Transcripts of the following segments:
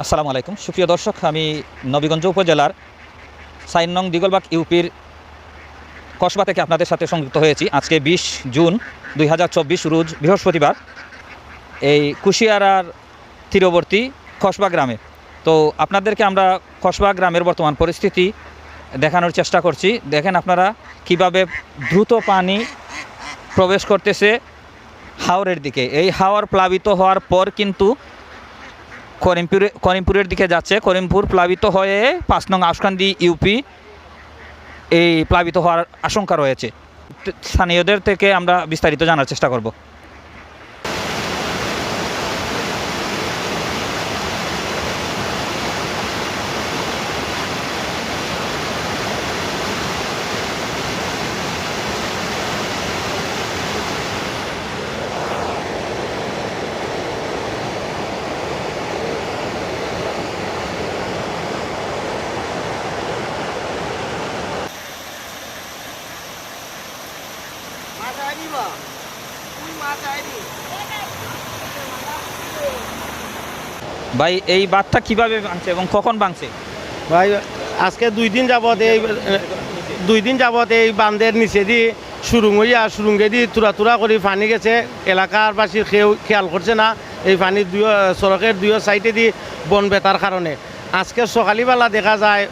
আসসালামু আলাইকুম। সুপ্রিয় দর্শক, আমি নবীগঞ্জ উপজেলার সাইন নং দিগলবাগ ইউপির কসবা থেকে আপনাদের সাথে সংযুক্ত হয়েছি। আজকে বিশ জুন দুই হাজার চব্বিশ রোজ বৃহস্পতিবার, এই কুশিয়ারার তীরবর্তী কসবা গ্রামে। তো আপনাদেরকে আমরা কসবা গ্রামের বর্তমান পরিস্থিতি দেখানোর চেষ্টা করছি। দেখেন আপনারা কীভাবে দ্রুত পানি প্রবেশ করতেছে হাওরের দিকে। এই হাওর প্লাবিত হওয়ার পর কিন্তু করিমপুরে করিমপুরের দিকে যাচ্ছে। করিমপুর প্লাবিত হয়ে পাঁচ নং আসকান্দি ইউপি এই প্লাবিত হওয়ার আশঙ্কা রয়েছে। স্থানীয়দের থেকে আমরা বিস্তারিত জানার চেষ্টা করব। ভাই, এই বাঁধটা কীভাবে ভাঙছে এবং কখন ভাঙছে? ভাই, আজকে দুই দিন যাবত এই, দুই দিন যাবত এই বান্ধের নিচে দি সুরুং হইয়া সুরুঙ্গে দি তুরা তুরা করে পানি গেছে। এলাকার বাসী কেউ খেয়াল করছে না। এই পানি দুই সড়কের দুই সাইডে দি বন বেতার কারণে। আজকে সকালবেলা দেখা যায়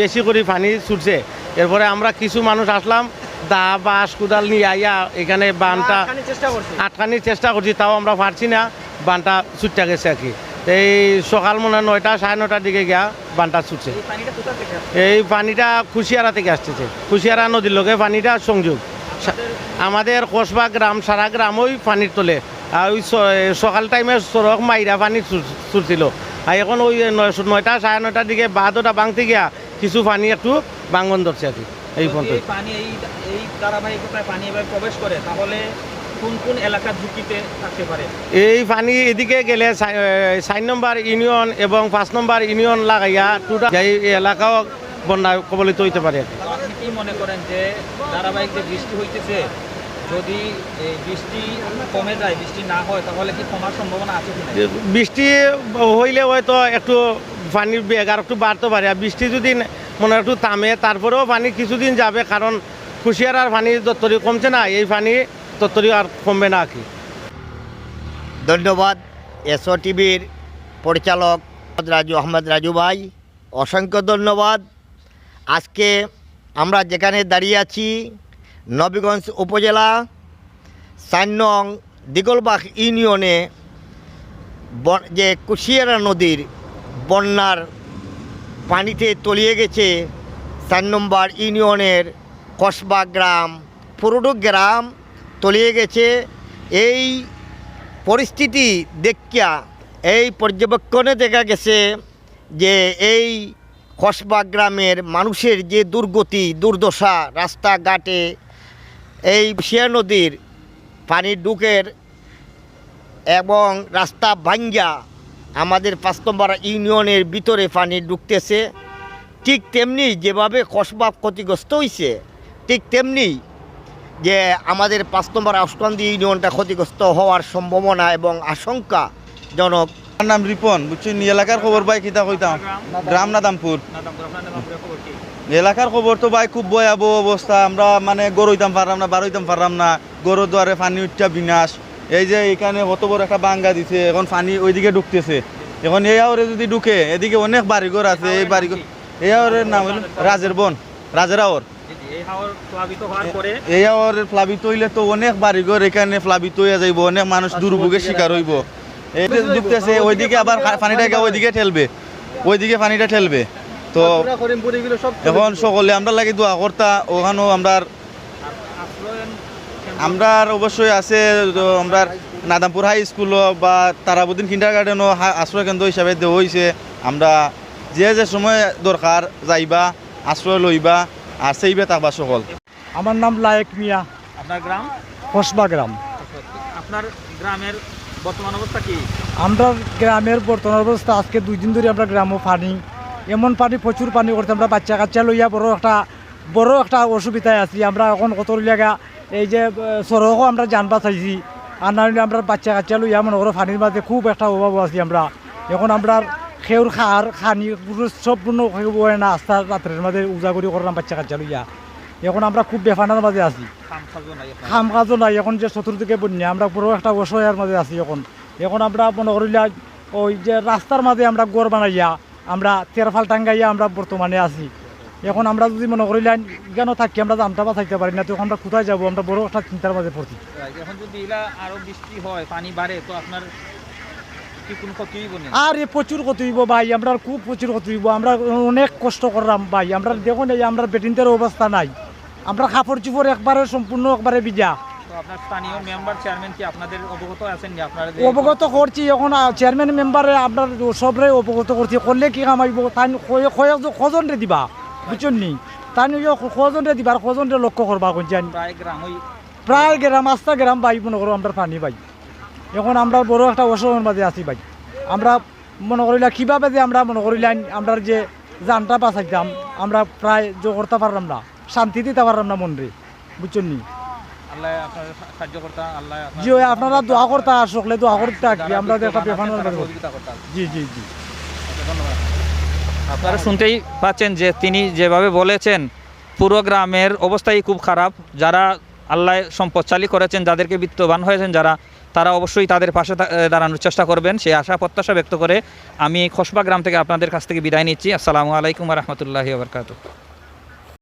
বেশি করে পানি ছুটছে। এরপরে আমরা কিছু মানুষ আসলাম দা বাঁশ কোদাল নিয়ে আইয়া এখানে বানটা আটকানির চেষ্টা করছি। তাও আমরা পারছি না বানটা ছুটতে গেছে আর কি। এই সকাল মনে হয় নয়টা সাড়ে নটার দিকে গিয়া বানটা ছুটছে। এই পানিটা কোথা থেকে কুশিয়ারা থেকে আসতেছে। কুশিয়ারা নদীর লোকে পানিটা সংযোগ। আমাদের কসবা গ্রাম সারা গ্রাম ওই পানির তোলে। আর ওই সকাল টাইমে সড়ক মাইরা পানি ছুটছিল। আর এখন ওই নয়টা সাড়ে নটার দিকে বাহাদোটা ভাঙতে গিয়া কিছু পানি একটু ভাঙন ধরছে আর কি। এই পর্যন্ত। পানি এই এই ধারাবাহিকতায় পানি এভাবে প্রবেশ করে তাহলে কোন কোন এলাকা ঝুঁকিতে থাকতে পারে? এই পানি এদিকে গেলে চার নম্বর ইউনিয়ন এবং পাঁচ নম্বর ইউনিয়ন লাগাইয়া টোটাল এই এলাকাও বন্যা কবলিত হইতে পারে। আপনি কি মনে করেন যে ধারাবাহিক যে বৃষ্টি হইতেছে? যদি এই বৃষ্টি কমে যায় বৃষ্টি না হয় তাহলে কি কমার সম্ভাবনা আছে বৃষ্টি হইলে হয়তো একটু পানির বেগ আর একটু বাড়তে পারে আর বৃষ্টি যদি মনে একটু থামে তারপরেও পানি কিছুদিন যাবে, কারণ কুশিয়ারার পানি দত্তরি কমছে না, এই পানি দত্তরি আর কমবে না আর কি। ধন্যবাদ এসও টিভির পরিচালক রাজু, আহমদ রাজু ভাই, অসংখ্য ধন্যবাদ। আজকে আমরা যেখানে দাঁড়িয়ে আছি, নবীগঞ্জ উপজেলা, সান্নং দিগলবাগ ইউনিয়নে যে কুশিয়ারা নদীর বন্যার পানিতে তলিয়ে গেছে চার নম্বর ইউনিয়নের কসবা গ্রাম। পুরোটো গ্রাম তলিয়ে গেছে। এই পরিস্থিতি দেখিয়া এই পর্যবেক্ষণে দেখা গেছে যে এই কসবা গ্রামের মানুষের যে দুর্গতি, দুর্দশা রাস্তাঘাটে এই শিয়া নদীর পানি ডুকের এবং রাস্তা ভাঙ্গা আমাদের পাঁচ নম্বর ইউনিয়নের ভিতরে পানি ঢুকতেছে। ঠিক তেমনি যেভাবে কসবা ক্ষতিগ্রস্ত হয়েছে ঠিক তেমনি যে আমাদের পাঁচ নম্বর আউসকান্দি ইউনিয়নটা ক্ষতিগ্রস্ত হওয়ার সম্ভাবনা এবং আশঙ্কাজনক আমার নাম রিপন বুঝছি নি এলাকার খবর ভাই কিতা কইতাম? গ্রাম নাদামপুর। এলাকার খবর তো ভাই খুব ভয়াবহ অবস্থা। আমরা মানে হইতাম পারলাম না বার হইতাম পারলাম না। গরু দুয়ারে পানি উঠটা বিনাশ। এই যে এখানে কত বড় একটা বাঙ্গা দিছে, এখন পানি ওইদিকে ঢুকতেছে। এখন এই আওরে যদি ঢুকে, এদিকে অনেক বাড়িঘর আছে, এই বাড়িঘর এই আওরের নাম হলো রাজের বন, রাজের আওর। তো অনেক অনেক মানুষ দুর্ভোগের শিকার হইব। ঢুকতেছে, ওইদিকে আবার ওইদিকে ঠেলবে, ওইদিকে পানিটা ঠেলবে। তো এখন সকলে আমরা লাগি দোয়া কর্তা, ওখানেও আমরা আমরা অবশ্যই আছে আমরা নাদামপুর হাই স্কুল বা তারাবুদ্দিন কিন্ডার গার্ডেনও আশ্রয় কেন্দ্র হিসাবে দেওয়া হয়েছে আমরা যে যে সময় দরকার যাইবা আশ্রয় লইবা আর সেইবে থাকবা সকল। আমার নাম লায়েক মিয়া। আপনার গ্রাম? কসবা গ্রাম। আপনার গ্রামের বর্তমান অবস্থা কি? আমরা গ্রামের বর্তমান অবস্থা আজকে দুই দিন ধরে আমরা গ্রামও পানি। এমন পানি প্রচুর পানি করতে আমরা বাচ্চা কাচ্চা লইয়া বড় একটা বড় একটা অসুবিধায় আছি। আমরা এখন কত লাগা এই যে সড়কও আমরা জানবা চাইছি আর না হলে আমরা বাচ্চা কাচ্চা লইয়া মনে করো পানির মাঝে খুব একটা অভাব আছি আমরা। এখন আমরা খেউর খার খানি পুরো সম্পূর্ণ হয় না আস্থা রাত্রের মাঝে উজা করি করলাম বাচ্চা কাচ্চা লইয়া। এখন আমরা খুব বেফানার মাঝে আছি। খাম কাজও নাই এখন যে চতুর্দিকে বন্যা আমরা পুরো একটা অসহায়ের মাঝে আছি এখন। এখন আমরা মনে করিলা ওই যে রাস্তার মাঝে আমরা গড় বানাইয়া আমরা তেরফাল টাঙ্গাইয়া আমরা বর্তমানে আছি। এখন আমরা যদি মনে করি লাইন কেন থাকি আমরা জানটা বা থাকতে পারি না তখন আমরা কোথায় যাব? আমরা বড় একটা চিন্তার মাঝে পড়ছি। এখন যদি এলা আরও বৃষ্টি হয় পানি বাড়ে তো আপনার আর এ প্রচুর ক্ষতি হইব ভাই আমরা খুব প্রচুর ক্ষতি হইব আমরা অনেক কষ্ট করলাম ভাই আমরা দেখুন এই আমরা বেটিনদের অবস্থা নাই। আমরা কাপড় চুপড় একবারে সম্পূর্ণ একবারে বিজা অবগত করছি এখন চেয়ারম্যান মেম্বারে আপনার সবরে অবগত করছি করলে কি কামাইব তাই কজন রে দিবা। বুঝছেন নি তাই কজন রে দিবা আর কজন লক্ষ্য করবা প্রায় গ্রামই প্রায় গ্রাম আস্তা গ্রাম ভাই মনে করো আমরা পানি ভাই এখন আমরা বড় একটা অসমের মাঝে আছি ভাই। আমরা মনে করিলা কীভাবে যে আমরা মনে করিলাম আমরা যে জানটা বাঁচাইতাম আমরা প্রায় জো করতে পারলাম না শান্তি দিতে পারলাম না মনরে বুঝছেন নি জি ওই আপনারা দোয়া করতে আসলে দোয়া করতে আমরা একটা তারা হবে। জি জি জি। আপনারা শুনতেই পাচ্ছেন যে তিনি যেভাবে বলেছেন, পুরো গ্রামের অবস্থাই খুব খারাপ। যারা আল্লাহ সম্পদশালী করেছেন, যাদেরকে বিত্তবান হয়েছেন, যারা, তারা অবশ্যই তাদের পাশে দাঁড়ানোর চেষ্টা করবেন। সেই আশা, প্রত্যাশা ব্যক্ত করে আমি খসবা গ্রাম থেকে আপনাদের কাছ থেকে বিদায় নিচ্ছি। আসসালামু আলাইকুম রহমতুল্লাহি আবরকাত